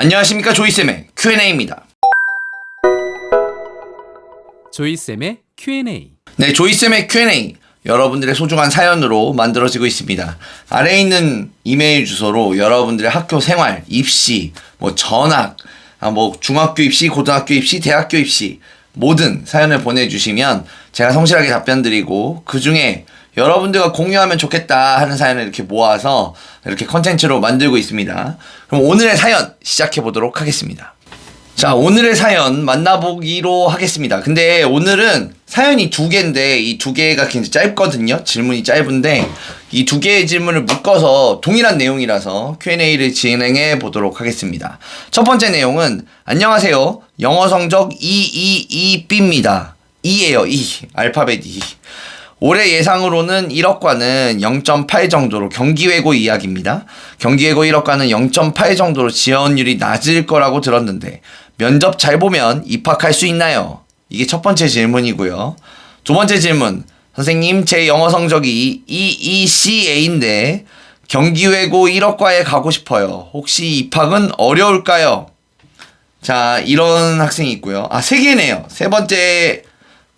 안녕하십니까 조이쌤의 Q&A입니다. 조이쌤의 Q&A 네, 조이쌤의 Q&A 여러분들의 소중한 사연으로 만들어지고 있습니다. 아래에 있는 이메일 주소로 여러분들의 학교 생활, 입시, 뭐 전학, 아, 뭐 중학교 입시, 고등학교 입시, 대학교 입시 모든 사연을 보내주시면 제가 성실하게 답변 드리고 그 중에 여러분들과 공유하면 좋겠다 하는 사연을 이렇게 모아서 이렇게 컨텐츠로 만들고 있습니다. 그럼 오늘의 사연 시작해 보도록 하겠습니다. 자, 오늘의 사연 만나보기로 하겠습니다. 근데 오늘은 사연이 두 개인데 이 두 개가 굉장히 짧거든요. 질문이 짧은데 이 두 개의 질문을 묶어서 동일한 내용이라서 Q&A를 진행해 보도록 하겠습니다. 첫 번째 내용은 안녕하세요. 영어 성적 222B입니다. 2예요, 2. 알파벳 2. 올해 예상으로는 1억과는 0.8 정도로 경기외고 이야기입니다. 경기외고 1억과는 0.8 정도로 지원율이 낮을 거라고 들었는데 면접 잘 보면 입학할 수 있나요? 이게 첫 번째 질문이고요. 두 번째 질문. 선생님, 제 영어 성적이 EECA인데 경기외고 1억과에 가고 싶어요. 혹시 입학은 어려울까요? 자, 이런 학생이 있고요. 아, 세 개네요. 세 번째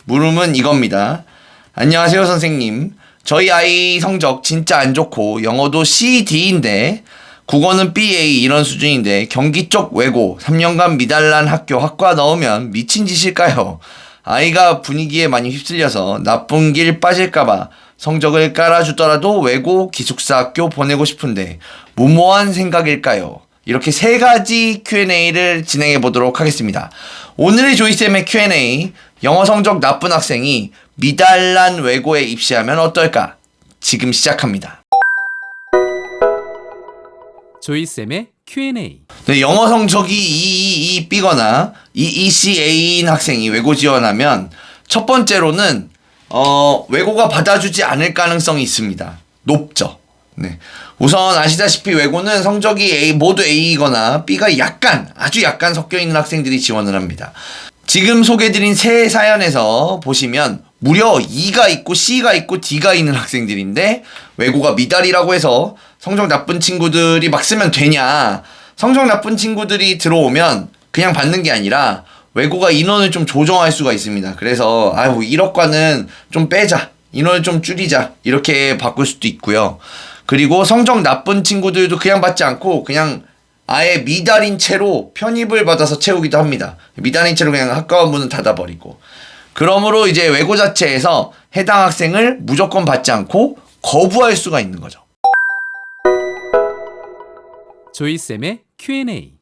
물음은 이겁니다. 안녕하세요, 선생님. 저희 아이 성적 진짜 안 좋고 영어도 C, D인데 국어는 BA 이런 수준인데 경기 쪽 외고 3년간 미달난 학교 학과 넣으면 미친 짓일까요? 아이가 분위기에 많이 휩쓸려서 나쁜 길 빠질까봐 성적을 깔아주더라도 외고 기숙사 학교 보내고 싶은데 무모한 생각일까요? 이렇게 세 가지 Q&A를 진행해 보도록 하겠습니다. 오늘의 조이쌤의 Q&A 영어 성적 나쁜 학생이 미달난 외고에 입시하면 어떨까? 지금 시작합니다. 조이쌤의 Q&A 네, 영어 성적이 222B거나 2ECA인 학생이 외고 지원하면 첫 번째로는 어, 외고가 받아주지 않을 가능성이 있습니다. 높죠. 네. 우선 아시다시피 외고는 성적이 A, 모두 A이거나 B가 약간, 아주 약간 섞여 있는 학생들이 지원을 합니다. 지금 소개드린 세 사연에서 보시면 무려 E가 있고 C가 있고 D가 있는 학생들인데 외고가 미달이라고 해서 성적 나쁜 친구들이 막 쓰면 되냐. 성적 나쁜 친구들이 들어오면 그냥 받는 게 아니라 외고가 인원을 좀 조정할 수가 있습니다. 그래서 아유 1억과는 좀 빼자. 인원을 좀 줄이자. 이렇게 바꿀 수도 있고요. 그리고 성적 나쁜 친구들도 그냥 받지 않고 그냥 아예 미달인 채로 편입을 받아서 채우기도 합니다. 미달인 채로 그냥 학과원 문을 닫아버리고. 그러므로 이제 외고 자체에서 해당 학생을 무조건 받지 않고 거부할 수가 있는 거죠. 조이쌤의 Q&A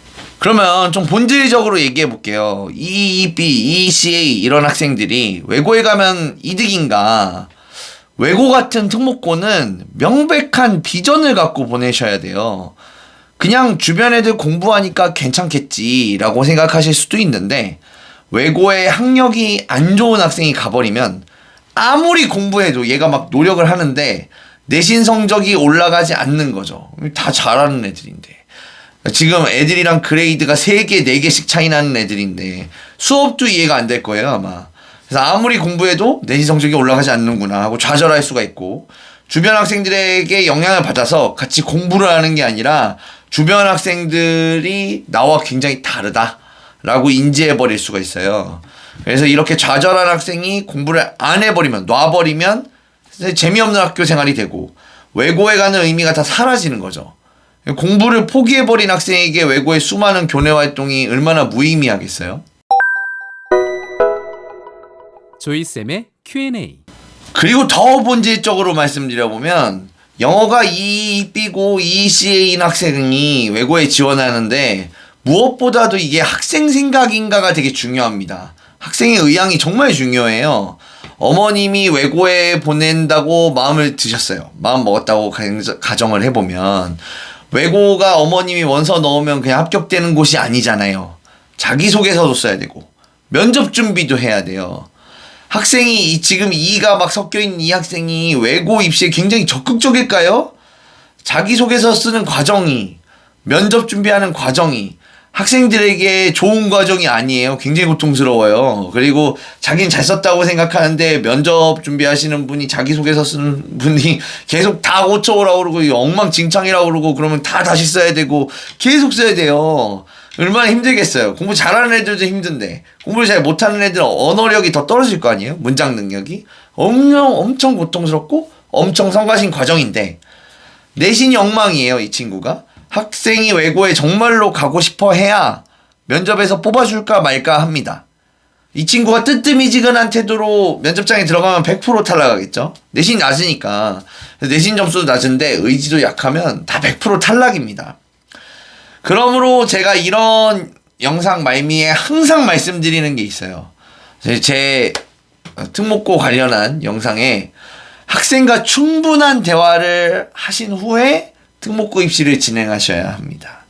그러면 좀 본질적으로 얘기해 볼게요. EEB, ECA 이런 학생들이 외고에 가면 이득인가? 외고 같은 특목고는 명백한 비전을 갖고 보내셔야 돼요. 그냥 주변 애들 공부하니까 괜찮겠지라고 생각하실 수도 있는데 외고에 학력이 안 좋은 학생이 가버리면 아무리 공부해도 얘가 막 노력을 하는데 내신 성적이 올라가지 않는 거죠. 다 잘하는 애들인데. 지금 애들이랑 그레이드가 3개, 4개씩 차이 나는 애들인데 수업도 이해가 안 될 거예요, 아마. 그래서 아무리 공부해도 내신 성적이 올라가지 않는구나 하고 좌절할 수가 있고 주변 학생들에게 영향을 받아서 같이 공부를 하는 게 아니라 주변 학생들이 나와 굉장히 다르다 라고 인지해 버릴 수가 있어요. 그래서 이렇게 좌절한 학생이 공부를 안 해버리면 놔버리면 재미없는 학교 생활이 되고 외고에 가는 의미가 다 사라지는 거죠. 공부를 포기해버린 학생에게 외고의 수많은 교내 활동이 얼마나 무의미하겠어요? 조이쌤의 Q&A 그리고 더 본질적으로 말씀드려보면 영어가 EB고 ECA인 학생이 외고에 지원하는데 무엇보다도 이게 학생 생각인가가 되게 중요합니다. 학생의 의향이 정말 중요해요. 어머님이 외고에 보낸다고 마음을 드셨어요. 마음 먹었다고 가정을 해보면 외고가 어머님이 원서 넣으면 그냥 합격되는 곳이 아니잖아요. 자기소개서도 써야 되고 면접 준비도 해야 돼요. 학생이 지금 이가 막 섞여 있는 이 학생이 외고 입시에 굉장히 적극적일까요? 자기소개서 쓰는 과정이 면접 준비하는 과정이 학생들에게 좋은 과정이 아니에요. 굉장히 고통스러워요. 그리고 자기는 잘 썼다고 생각하는데 면접 준비하시는 분이 자기소개서 쓰는 분이 계속 다 고쳐오라고 그러고 엉망진창이라고 그러고 그러면 다 다시 써야 되고 계속 써야 돼요. 얼마나 힘들겠어요. 공부 잘하는 애들도 힘든데 공부를 잘 못하는 애들은 언어력이 더 떨어질 거 아니에요? 문장 능력이 엄청 엄청 고통스럽고 엄청 성가신 과정인데 내신이 엉망이에요. 이 친구가 학생이 외고에 정말로 가고 싶어 해야 면접에서 뽑아줄까 말까 합니다. 이 친구가 뜨뜨미지근한 태도로 면접장에 들어가면 100% 탈락하겠죠. 내신이 낮으니까 내신 점수도 낮은데 의지도 약하면 다 100% 탈락입니다. 그러므로 제가 이런 영상 말미에 항상 말씀드리는 게 있어요. 제, 제 특목고 관련한 영상에 학생과 충분한 대화를 하신 후에 특목고 입시를 진행하셔야 합니다.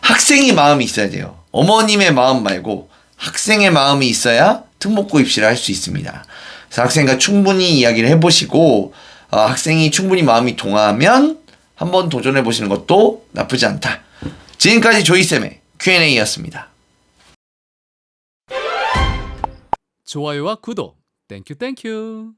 학생이 마음이 있어야 돼요. 어머님의 마음 말고 학생의 마음이 있어야 특목고 입시를 할 수 있습니다. 그래서 학생과 충분히 이야기를 해보시고 어, 학생이 충분히 마음이 동하면 한번 도전해 보시는 것도 나쁘지 않다. 지금까지 조이쌤의 Q&A였습니다. 좋아요와 구독 땡큐 땡큐